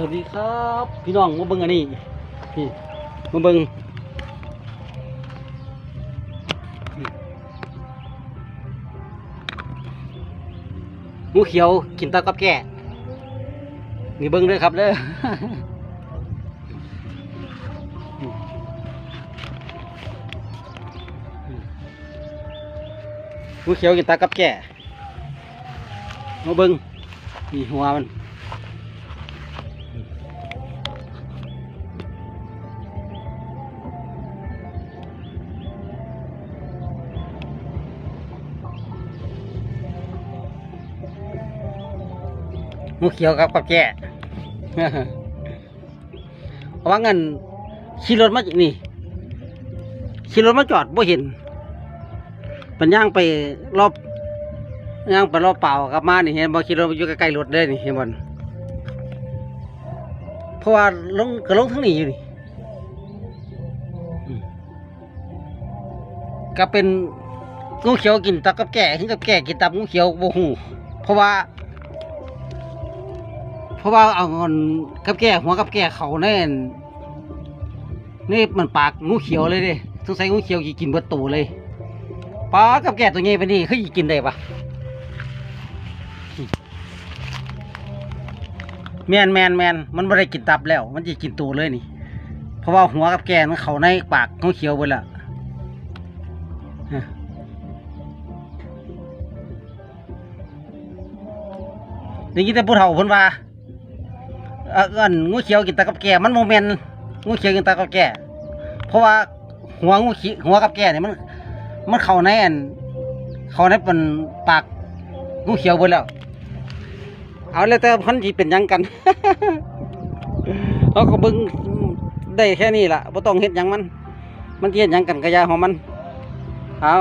สวัสดีครับ พี่น้องมาเบิ่งอันนี้พี่มาเบิ่งงูเขียวกินตากับแก่นี่เบิ่งเลยครับเด้องูเขียวกินตากับแก่มาเบิ่งนี่หัวมัน งูเขียวครับกับแก่เพราะว่าเงินขี่รถมานี่ขี่รถมาจอดบ่เห็นมันย่างไปรอบย่างไปรอบเปล่ากลับมานี่เห็นบ่ขี่รถอยู่ใกล้ๆรถเลยนี่เห็นบ่เพราะว่าลงก็ลงทั้งนี้อยู่นี่ก็เป็นงูเขียวกินตับกับแก่ถึงกับแก่กินตับงูเขียวบ่ฮู้เพราะว่า เพราะว่าเอาเงินกับแก่หัวกับแก่เขาแน่นนี่มันปากงูเขียวเลยเดิสงสัยงูเขียวกินเบิดตูเลยปลากับแก่ตัวใหญ่ไปนี่เขากินได้ปะแมนแมนแมนมันไม่ได้กินตับแล้ว มันจะกินตูเลยนี่ เพราะว่าหัวกับแก่มันเขาในปากงูเขียวไปละฮะได้ยินแต่ผู้เฒ่าเพิ่นว่า เอ่ออันงูเขียวกินตากับแก่มันโมเมนงูเขียวกินตากับแก่เพราะว่าหัวงูเขีหัวกับแก่เนี่ยมัน มันเข้าในอันเข้าในเป็นปากงูเขียวหมดแล้ว เอาแล้วแต่พันที่เป็นยังกันเขาก็บิ่งได้แค่นี้ล่ะบ่ต้องเฮ็ดยังมัน มันสิเฮ็ดยังกันกระยาของมัน เอา